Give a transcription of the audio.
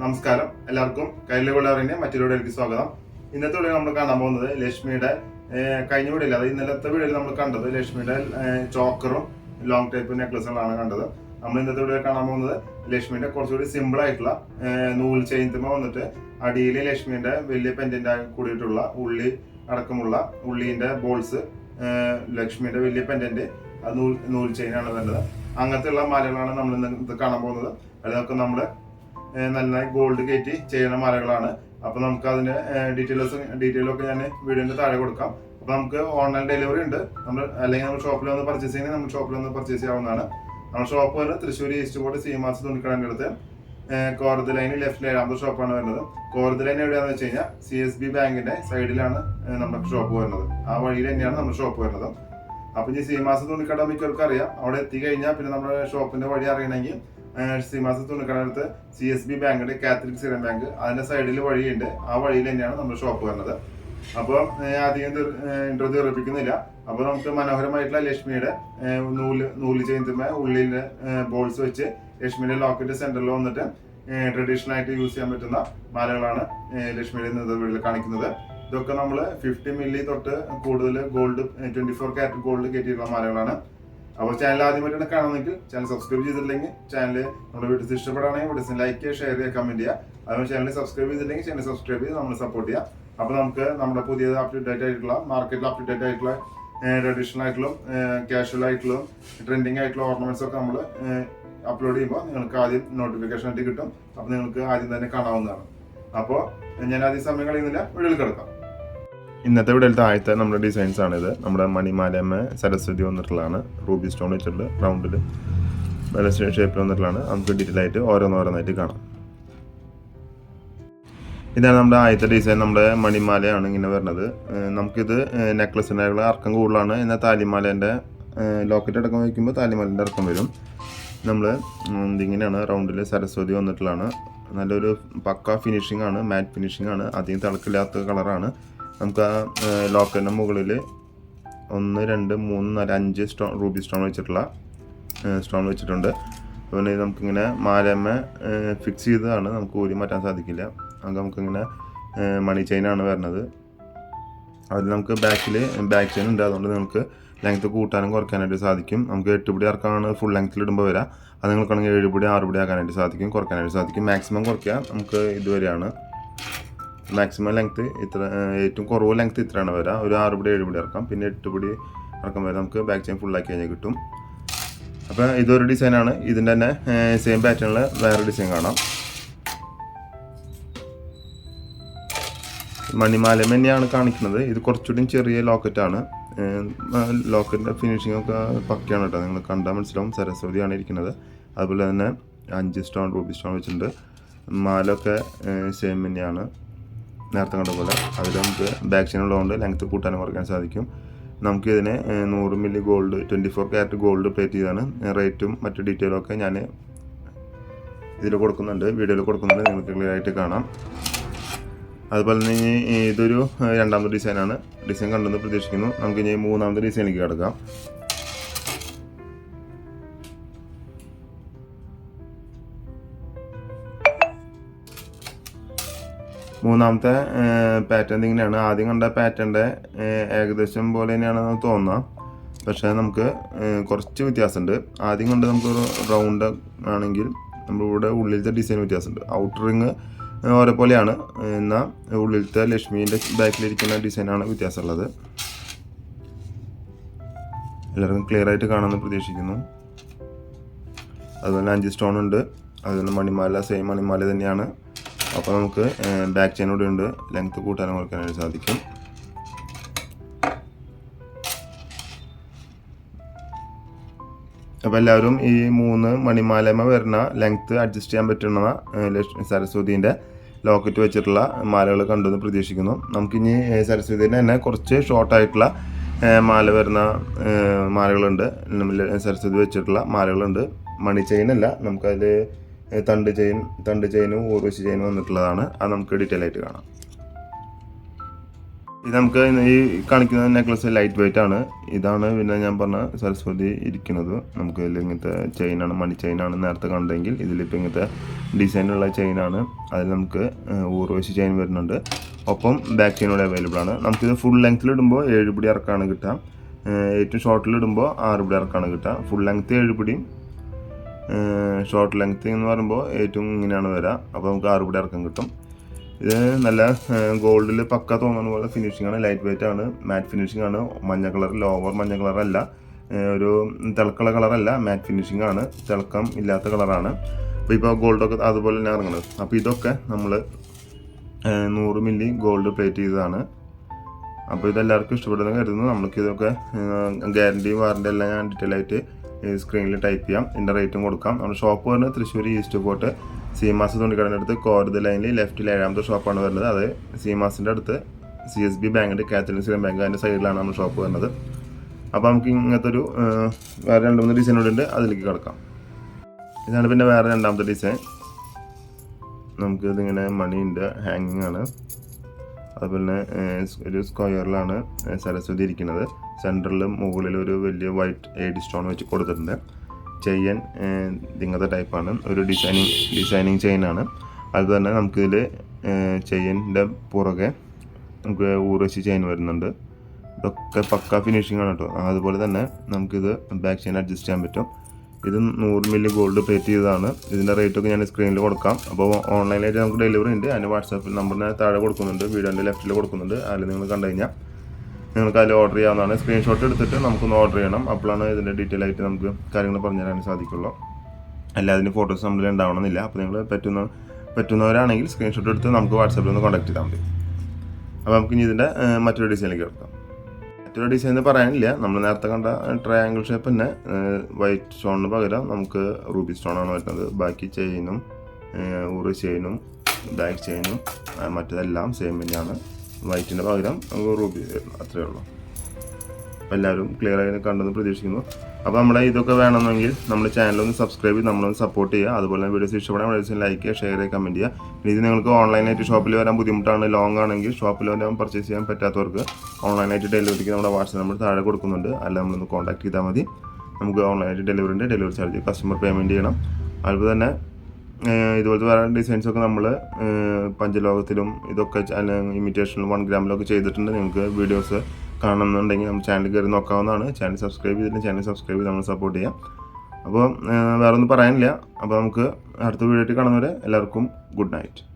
നമസ്കാരം. എല്ലാവർക്കും കയ്യിലെ വിളറിന്റെ മറ്റൊരു വീഡിയോയിലേക്ക് സ്വാഗതം. ഇന്നത്തെ വീഡിയോ നമ്മൾ കാണാൻ പോകുന്നത് ലക്ഷ്മിയുടെ കഴിഞ്ഞ വീഡിയോയിൽ അതായത് ഇന്നലത്തെ വീഡിയോയിൽ നമ്മൾ കണ്ടത് ലക്ഷ്മിയുടെ ചോക്കറും ലോങ് ടൈപ്പ് നെക്ലസുകളാണ് കണ്ടത്. നമ്മൾ ഇന്നത്തെ വീഡിയോയിൽ കാണാൻ പോകുന്നത് ലക്ഷ്മിയുടെ കുറച്ചുകൂടി സിമ്പിൾ ആയിട്ടുള്ള നൂൽ ചെയ്യുമ്പോൾ വന്നിട്ട് അടിയിൽ ലക്ഷ്മിയുടെ വലിയ പെൻഡന്റ് കൂടിയിട്ടുള്ള ഉള്ളി അടക്കമുള്ള ഉള്ളിന്റെ ബോൾസ് ലക്ഷ്മിയുടെ വലിയ പെൻഡന്റ് അത് നൂൽ നൂൽ ചെയിനാണ് വേണ്ടത് അങ്ങനത്തെ ഉള്ള മാലകളാണ് നമ്മൾ ഇന്ന് കാണാൻ പോകുന്നത്. അതിനൊക്കെ നമ്മൾ നന്നായി ഗോൾഡ് കയറ്റി ചെയ്യുന്ന മലകളാണ്. അപ്പൊ നമുക്ക് അതിന്റെ ഡീറ്റെയിൽസ് ഡീറ്റെയിൽ ഒക്കെ ഞാൻ വീഡിയോന്റെ താഴെ കൊടുക്കാം. അപ്പൊ നമുക്ക് ഓൺലൈൻ ഡെലിവറി ഉണ്ട്. നമ്മൾ അല്ലെങ്കിൽ നമ്മൾ ഷോപ്പിൽ വന്ന് പർച്ചേസ് ചെയ്യണമെങ്കിൽ നമ്മൾ ഷോപ്പിൽ വന്ന് പർച്ചേസ് ചെയ്യാവുന്നതാണ്. നമ്മുടെ ഷോപ്പ് വരുന്നത് തൃശ്ശൂർ ഈസ്റ്റ് ബോർഡ് സീമാസ് തുണിക്കടന്റെ അടുത്ത് കോർദ് ലൈനിൽ ലെഫ്റ്റ് ഏഴാമത്തെ ഷോപ്പാണ് വരുന്നത്. കോർദ് ലൈൻ എവിടെയാണെന്ന് വെച്ച് കഴിഞ്ഞാൽ സി എസ് ബി ബാങ്കിന്റെ സൈഡിലാണ് നമ്മുടെ ഷോപ്പ് വരുന്നത്. ആ വഴിയിൽ തന്നെയാണ് നമ്മുടെ ഷോപ്പ് വരുന്നത്. അപ്പൊ ഈ സീമാസ് തുണിക്കട മിക്കവർക്കും അറിയാം. അവിടെ എത്തിക്കഴിഞ്ഞാൽ പിന്നെ നമ്മുടെ ഷോപ്പിന്റെ വഴി അറിയണമെങ്കിൽ സീമാസ് തുണിക്കട അടുത്ത് സി എസ് ബി ബാങ്കിന്റെ കാത്തലിക് സ്ഥിരം ബാങ്ക് അതിന്റെ സൈഡിൽ വഴിയുണ്ട്. ആ വഴിയിൽ തന്നെയാണ് നമ്മുടെ ഷോപ്പ് വരുന്നത്. അപ്പോൾ അധികം ഇന്റർവ്യൂ തീർപ്പിക്കുന്നില്ല അപ്പൊ നമുക്ക് മനോഹരമായിട്ടുള്ള ലക്ഷ്മിയുടെ നൂൽ നൂൽ ചെയ്യുന്ന ഉള്ളിലെ ബോൾസ് വെച്ച് ലക്ഷ്മിയുടെ ലോക്കറ്റ് സെന്ററിൽ വന്നിട്ട് ട്രഡീഷണൽ ആയിട്ട് യൂസ് ചെയ്യാൻ പറ്റുന്ന മാലകളാണ് ലക്ഷ്മിയുടെ വീട്ടിൽ കാണിക്കുന്നത്. ഇതൊക്കെ നമ്മൾ ഫിഫ്റ്റി മില്ലി തൊട്ട് കൂടുതൽ gold twenty four carat gold കയറ്റിയിട്ടുള്ള മാലകളാണ്. അപ്പോൾ ചാനൽ ആദ്യമായിട്ടാണ് കാണുന്നെങ്കിൽ ചാനൽ സബ്സ്ക്രൈബ് ചെയ്തിട്ടില്ലെങ്കിൽ ചാനൽ നമ്മുടെ വീഡിയോസ് ഇഷ്ടപ്പെടുകയാണെങ്കിൽ വീഡിയോസിന് ലൈക്ക് ചെയ്യുക ഷെയർ ചെയ്യുക കമന്റ് ചെയ്യുക. അതുപോലെ ചാനൽ സബ്സ്ക്രൈബ് ചെയ്തിട്ടില്ലെങ്കിൽ ചാനൽ സബ്സ്ക്രൈബ് ചെയ്ത് നമ്മൾ സപ്പോർട്ട് ചെയ്യുക. അപ്പോൾ നമുക്ക് നമ്മുടെ പുതിയ അപ്ഡേറ്റ് ആയിട്ടുള്ള മാർക്കറ്റിൽ അപ്ഡേറ്റ് ആയിട്ടുള്ള ട്രഡീഷണൽ ആയിട്ടുള്ള കാഷ്വൽ ആയിട്ടുള്ള ട്രെൻഡിങ് ആയിട്ടുള്ള ഓർണമെന്റ്സ് ഒക്കെ നമ്മൾ അപ്ലോഡ് ചെയ്യുമ്പോൾ നിങ്ങൾക്ക് ആദ്യം നോട്ടിഫിക്കേഷൻ ആയിട്ട് കിട്ടും. അപ്പോൾ നിങ്ങൾക്ക് ആദ്യം തന്നെ കാണാവുന്നതാണ്. അപ്പോൾ ഞാൻ ആദ്യം സമയം കളയുന്നില്ല. വീഡിയോയിൽ കിടക്കാം. ഇന്നത്തെ വീഡിയോയിലത്തെ താഴത്തെ നമ്മുടെ ഡിസൈൻസ് ആണിത്. നമ്മുടെ മണിമാലയമ്മ സരസ്വതി വന്നിട്ടുള്ളതാണ്. റൂബി സ്റ്റോൺ വെച്ചിട്ട് റൗണ്ടിൽ ഷേപ്പിൽ വന്നിട്ടുള്ളതാണ്. നമുക്ക് ഡീറ്റെയിൽ ആയിട്ട് ഓരോന്നോരോന്നായിട്ട് കാണാം. ഇതാണ് നമ്മുടെ ആദ്യത്തെ ഡിസൈൻ നമ്മുടെ മണിമാലയാണ് ഇങ്ങനെ വരുന്നത്. നമുക്കിത് നെക്ലസിന്റെ അർക്കം കൂടുതലാണ്. എന്നാൽ താലിമാലേന്റെ ലോക്കറ്റ് അടക്കം വയ്ക്കുമ്പോൾ താലിമാലേന്റെ അർക്കം വരും. നമ്മൾ ഇതിങ്ങനെയാണ് റൗണ്ടിൽ സരസ്വതി വന്നിട്ടുള്ളതാണ്. നല്ലൊരു പക്ക ഫിനിഷിംഗ് ആണ് മാറ്റ് ഫിനിഷിംഗ് ആണ്. അധികം തിളക്കില്ലാത്ത കളറാണ് നമുക്ക് ആ ലോക്കറിന്റെ മുകളിൽ ഒന്ന് രണ്ട് മൂന്ന് നാല് അഞ്ച് സ്റ്റോൺ റൂബി സ്റ്റോൺ വെച്ചിട്ടുള്ള സ്റ്റോൺ വെച്ചിട്ടുണ്ട്. അതുപോലെ നമുക്കിങ്ങനെ മാലമ്മ ഫിക്സ് ചെയ്തതാണ്. നമുക്ക് ഊരി മാറ്റാൻ സാധിക്കില്ല. അത് നമുക്കിങ്ങനെ മണി ചെയിനാണ് വരുന്നത്. അതിൽ നമുക്ക് ബാക്കിൽ ബാക്ക് ചെയിൻ ഉണ്ട്. അതുകൊണ്ട് നിങ്ങൾക്ക് ലെങ്ത് കൂട്ടാനും കുറയ്ക്കാനായിട്ട് സാധിക്കും. നമുക്ക് എട്ടുപിടി ഇറക്കാനാണ് ഫുൾ ലെങ്ത്തിൽ ഇടുമ്പോൾ വരാം. അത് നിങ്ങൾക്കാണെങ്കിൽ ഏഴുപടി ആറുപടി ആറ് പിടി ആക്കാനായിട്ട് സാധിക്കും. കുറയ്ക്കാനായിട്ട് സാധിക്കും. മാക്സിമം കുറയ്ക്കുക നമുക്ക് ഇതുവരെയാണ്. മാക്സിമം ലെങ്ത് ഇത്ര ഏറ്റവും കുറവ് ലെങ്ത് ഇത്രയാണ് വരിക ഒരു ആറ് പിടി ഏഴ് പിടി ഇറക്കാം. പിന്നെ എട്ട് പിടി ഇറക്കം വരെ നമുക്ക് ബാക്ക് ചെയിൻ ഫുള്ളാക്കി കഴിഞ്ഞാൽ കിട്ടും. അപ്പോൾ ഇതൊരു ഡിസൈനാണ് ഇതിന്റെ തന്നെ സെയിം പാറ്റേണിൽ വേറെ ഡിസൈൻ കാണാം. മണിമാല തന്നെയാണ് കാണിക്കുന്നത്. ഇത് കുറച്ചുകൂടി ചെറിയ ലോക്കറ്റാണ് ലോക്കറ്റിന്റെ ഫിനിഷിംഗ് ഒക്കെ പക്കയാണ് കേട്ടോ. നിങ്ങൾ കണ്ടാൽ മനസ്സിലാവും. സരസ്വതിയാണ് ഇരിക്കുന്നത്. അതുപോലെ തന്നെ അഞ്ച് സ്റ്റോൺ റൂബി സ്റ്റോൺ വെച്ചിട്ടുണ്ട്. മാലൊക്കെ സെയിം തന്നെയാണ് നേരത്തെ കണ്ട പോലെ അതിൽ നമുക്ക് ബാക്ക് ചെയിൻ ഉള്ളതുകൊണ്ട് ലെങ്ത്ത് കൂട്ടാനും കുറയ്ക്കാൻ സാധിക്കും. നമുക്ക് ഇതിനെ നൂറ് milli gold twenty four carat gold plate ചെയ്താണ് റേറ്റും മറ്റു ഡീറ്റെയിലും ഒക്കെ ഞാൻ ഇതിൽ കൊടുക്കുന്നുണ്ട്. വീഡിയോയിൽ കൊടുക്കുന്നുണ്ട്. നിങ്ങൾക്ക് ക്ലിയർ ആയിട്ട് കാണാം. അതുപോലെ തന്നെ ഇതൊരു രണ്ടാമത്തെ ഡിസൈനാണ് ഡിസൈൻ കണ്ടെന്ന് പ്രതീക്ഷിക്കുന്നു. നമുക്ക് ഇനി മൂന്നാമത്തെ ഡിസൈനിലേക്ക് കിടക്കാം. മൂന്നാമത്തെ പാറ്റേൺ ഇങ്ങനെയാണ്. ആദ്യം കണ്ട പാറ്റേണിന്റെ ഏകദേശം പോലെ തന്നെയാണെന്ന് തോന്നാം. പക്ഷേ നമുക്ക് കുറച്ച് വ്യത്യാസമുണ്ട്. ആദ്യം കണ്ട് നമുക്ക് റൗണ്ട് ആണെങ്കിൽ നമ്മളിവിടെ ഉള്ളിലത്തെ ഡിസൈൻ വ്യത്യാസമുണ്ട്. ഔട്ടർ റിങ് ഓരോ പോലെയാണ്. എന്നാൽ ഉള്ളിലത്തെ ലക്ഷ്മീന്റെ ബാക്കിലിരിക്കുന്ന ഡിസൈനാണ് വ്യത്യാസമുള്ളത്. എല്ലാവർക്കും ക്ലിയർ ആയിട്ട് കാണാമെന്ന് പ്രതീക്ഷിക്കുന്നു. അതുപോലെ അഞ്ച് സ്റ്റോൺ ഉണ്ട്. അതുപോലെ മണിമാല സെയിം മണിമാല തന്നെയാണ്. അപ്പോൾ നമുക്ക് ബാക്ക് ചെയിൻ കൂടെ ഉണ്ട്. ലെങ്ത് കൂട്ടാനും കുറയ്ക്കാനായിട്ട് സാധിക്കും. അപ്പോൾ എല്ലാവരും ഈ മൂന്ന് മണിമാലമ വരുന്ന ലെങ്ത്ത് അഡ്ജസ്റ്റ് ചെയ്യാൻ പറ്റുന്ന സരസ്വതീന്റെ ലോക്കറ്റ് വെച്ചിട്ടുള്ള മാലകൾ കണ്ടുവെന്ന് പ്രതീക്ഷിക്കുന്നു. നമുക്കിനി സരസ്വതീന്റെ തന്നെ കുറച്ച് ഷോർട്ടായിട്ടുള്ള മാല വരുന്ന മാലകളുണ്ട്. സരസ്വതി വെച്ചിട്ടുള്ള മാലകളുണ്ട്. മണി ചെയിൻ അല്ല. നമുക്കതിൽ തണ്ട് ചെയിൻ തണ്ട് ചെയിനും ഊർവശി ചെയിനും വന്നിട്ടുള്ളതാണ്. അത് നമുക്ക് ഡീറ്റെയിൽ ആയിട്ട് കാണാം. ഇത് നമുക്ക് ഈ കാണിക്കുന്ന നെക്ലസ് ലൈറ്റ് വെയിറ്റ് ആണ്. ഇതാണ് പിന്നെ ഞാൻ പറഞ്ഞ സരസ്വതി ഇരിക്കുന്നത്. നമുക്ക് ഇതിൽ ഇങ്ങനത്തെ ചെയിനാണ് മണി ചെയിനാണ് നേരത്തെ കണ്ടെങ്കിൽ ഇതിലിപ്പോൾ ഇങ്ങനത്തെ ഡിസൈനുള്ള ചെയിനാണ് അതിൽ നമുക്ക് ഊർവശി ചെയിൻ വരുന്നുണ്ട്. ഒപ്പം ബാക്ക് ചെയിൻ കൂടെ അവൈലബിൾ ആണ്. നമുക്കിത് ഫുൾ ലെങ്ത്തിൽ ഇടുമ്പോൾ ഏഴ് പിടി ഇറക്കാണ് കിട്ടുക. ഏറ്റവും ഷോർട്ടിൽ ഇടുമ്പോൾ ആറ് പിടി ഇറക്കാണ് കിട്ടുക. ഫുൾ ലെങ്ത്ത് ഏഴ് പിടിയും ഷോർട്ട് ലെങ്ത് എന്ന് പറയുമ്പോൾ ഏറ്റവും ഇങ്ങനെയാണ് വരിക അപ്പോൾ നമുക്ക് ആറ് പിടി ഇറക്കം കിട്ടും. ഇത് നല്ല ഗോൾഡിൽ പക്ക തോന്നുന്ന പോലെ ഫിനിഷിംഗ് ആണ്. ലൈറ്റ് വെയിറ്റ് ആണ്. മാറ്റ് ഫിനിഷിംഗ് ആണ്. മഞ്ഞ കളർ ലോവർ മഞ്ഞ കളറല്ല ഒരു തിളക്കുള്ള കളറല്ല മാറ്റ് ഫിനിഷിംഗ് ആണ്. തിളക്കം ഇല്ലാത്ത കളറാണ് അപ്പോൾ ഇപ്പോൾ ഗോൾഡൊക്കെ അതുപോലെ തന്നെ ഇറങ്ങുന്നത്. അപ്പോൾ ഇതൊക്കെ നമ്മൾ നൂറ് മില്ലി ഗോൾഡ് പ്ലേറ്റ് ചെയ്തതാണ്. അപ്പോൾ ഇതെല്ലാവർക്കും ഇഷ്ടപ്പെടുന്ന കരുതുന്നു. നമുക്ക് ഇതൊക്കെ ഗ്യാരണ്ടി വാറണ്ടി എല്ലാം ഞാൻ ഡീറ്റെയിൽ ആയിട്ട് സ്ക്രീനിൽ ടൈപ്പ് ചെയ്യാം. ഇതിന്റെ റേറ്റും കൊടുക്കാം. നമ്മുടെ ഷോപ്പ് വരുന്നത് തൃശ്ശൂർ ഈസ്റ്റ് പോട്ട് സീമാസ് തുണിക്കടന്റെ അടുത്ത് കോരത് ലൈനിൽ ലെഫ്റ്റിൽ ഏഴാമത്തെ ഷോപ്പാണ് വരുന്നത്. അത് സീമാസിന്റെ അടുത്ത് സി എസ് ബി ബാങ്കിന്റെ കാത്തലിക് സിലം ബാങ്ക് അതിന്റെ സൈഡിലാണ് നമ്മുടെ ഷോപ്പ് വരുന്നത്. അപ്പോൾ നമുക്ക് ഇങ്ങനത്തെ ഒരു വേറെ രണ്ട് മൂന്ന് ഡിസൈൻ ഉണ്ട്. അതിലേക്ക് കിടക്കാം. ഇതാണ് പിന്നെ വേറെ രണ്ടാമത്തെ ഡിസൈൻ നമുക്കിതിങ്ങനെ മണിയുണ്ട് ഹാങ്ങിങ് ആണ്. അതുപോലെ തന്നെ ഒരു സ്ക്വയറിലാണ് സരസ്വതി ഇരിക്കുന്നത്. സെന്ററിൽ മുകളിൽ ഒരു വലിയ വൈറ്റ് എയ്ഡ് സ്റ്റോൺ വെച്ച് കൊടുത്തിട്ടുണ്ട്. ചെയിൻ ഇങ്ങനത്തെ ടൈപ്പാണ്. ഒരു ഡിസൈനിങ് ഡിസൈനിങ് ചെയിനാണ്. അത് തന്നെ നമുക്കിതിൽ ചെയിനിന്റെ പുറകെ നമുക്ക് ഊർവശി ചെയിൻ വരുന്നുണ്ട്. ഇതൊക്കെ പക്ക ഫിനിഷിംഗ് ആണ് കേട്ടോ. അതുപോലെ തന്നെ നമുക്കിത് ബാക്ക് ചെയിൻ അഡ്ജസ്റ്റ് ചെയ്യാൻ പറ്റും. ഇത് നൂറ് മില്ലി ഗോൾഡ് പ്ലേറ്റ് ചെയ്തതാണ്. ഇതിന്റെ റേറ്റൊക്കെ ഞാൻ സ്ക്രീനിൽ കൊടുക്കാം. അപ്പോൾ ഓൺലൈനായിട്ട് നമുക്ക് ഡെലിവറി ഉണ്ട്. അതിന് വാട്സാപ്പിൽ നമ്പർ ഞാൻ താഴെ കൊടുക്കുന്നുണ്ട്. വീഡിയോന്റെ ലെഫ്റ്റിൽ കൊടുക്കുന്നുണ്ട്. അതിൽ നിങ്ങൾ കണ്ടു കഴിഞ്ഞാൽ നിങ്ങൾക്ക് അതിൽ ഓർഡർ ചെയ്യാവുന്നതാണ്. സ്ക്രീൻഷോട്ട് എടുത്തിട്ട് നമുക്കൊന്ന് ഓർഡർ ചെയ്യണം. അപ്പോഴാണ് ഇതിന്റെ ഡീറ്റെയിൽ ആയിട്ട് നമുക്ക് കാര്യങ്ങൾ പറഞ്ഞു തരാൻ സാധിക്കുള്ളൂ. എല്ലാത്തിനും ഫോട്ടോസ് നമ്മളിൽ ഉണ്ടാവണമെന്നില്ല. അപ്പോൾ നിങ്ങൾ പറ്റുന്ന പറ്റുന്നവരാണെങ്കിൽ സ്ക്രീൻഷോട്ട് എടുത്ത് നമുക്ക് വാട്സാപ്പിൽ ഒന്ന് കോൺടാക്ട് ചെയ്താൽ മതി. അപ്പോൾ നമുക്ക് ഇനി ഇതിന്റെ മറ്റൊരു ഡിസൈനിലേക്ക് എടുക്കാം മറ്റൊരു ഡിസൈൻ എന്ന് പറയാനില്ല. നമ്മൾ നേരത്തെ കണ്ട ട്രയാങ്കിൾ ഷേപ്പ് തന്നെ വൈറ്റ് സ്റ്റോണിന് പകരം നമുക്ക് റൂബി സ്റ്റോണാണ് വരുന്നത്. ബാക്കി ചെയിനും ഊറ് ചെയിനും ബാക്ക് ചെയിനും മറ്റതെല്ലാം സെയിം തന്നെയാണ്. വൈറ്റിന് പകരം നമുക്ക് റൂബി അത്രയേ ഉള്ളൂ. അപ്പോൾ എല്ലാവരും ക്ലിയർ ആയി കണ്ടെന്ന് പ്രതീക്ഷിക്കുന്നു. അപ്പോൾ നമ്മളെ ഇതൊക്കെ വേണമെന്നെങ്കിൽ നമ്മുടെ ഒന്ന് സബ്സ്ക്രൈബ് ചെയ്ത് നമ്മളൊന്ന് സപ്പോർട്ട് ചെയ്യുക. അതുപോലെ തന്നെ വീഡിയോസ് ഇഷ്ടപ്പെടാൻ വീഡിയോസ് ലൈക്ക് ചെയ്യുക ഷെയർ ചെയ്യുക കമന്റ് ചെയ്യുക. ഇനി ഇത് നിങ്ങൾക്ക് ഓൺലൈനായിട്ട് ഷോപ്പിൽ വരാൻ ബുദ്ധിമുട്ടാണ് ലോങ് ആണെങ്കിൽ ഷോപ്പിൽ വരാൻ പർച്ചേസ് ചെയ്യാൻ പറ്റാത്തവർക്ക് ഓൺലൈനായിട്ട് ഡെലിവറിക്ക് നമ്മുടെ വാട്സാപ്പ് നമ്പർ താഴെ കൊടുക്കുന്നുണ്ട്. അല്ല നമ്മളൊന്ന് കോൺടാക്ട് ചെയ്താൽ മതി. നമുക്ക് ഓൺലൈനായിട്ട് ഡെലിവറി ഉണ്ട്. ഡെലിവറി ചാർജ് കസ്റ്റമർ പേയ്മെന്റ് ചെയ്യണം. അതുപോലെ തന്നെ ഇതുപോലത്തെ വേറെ ഡിസൈൻസ് ഒക്കെ നമ്മൾ പഞ്ചലോകത്തിലും ഇതൊക്കെ ഇമിറ്റേഷനിലും വൺ ഗ്രാമിലൊക്കെ ചെയ്തിട്ടുണ്ട്. നിങ്ങൾക്ക് വീഡിയോസ് കാണുന്നുണ്ടെങ്കിൽ നമ്മുടെ ചാനൽ കയറി നോക്കാവുന്നതാണ്. ചാനൽ സബ്സ്ക്രൈബ് ചെയ്തിട്ട് ചാനൽ സബ്സ്ക്രൈബ് ചെയ്ത് നമ്മൾ സപ്പോർട്ട് ചെയ്യാം. അപ്പോൾ വേറൊന്നും പറയാനില്ല. അപ്പോൾ നമുക്ക് അടുത്ത വീഡിയോ ആയിട്ട് കാണുന്നവരെ എല്ലാവർക്കും ഗുഡ് നൈറ്റ്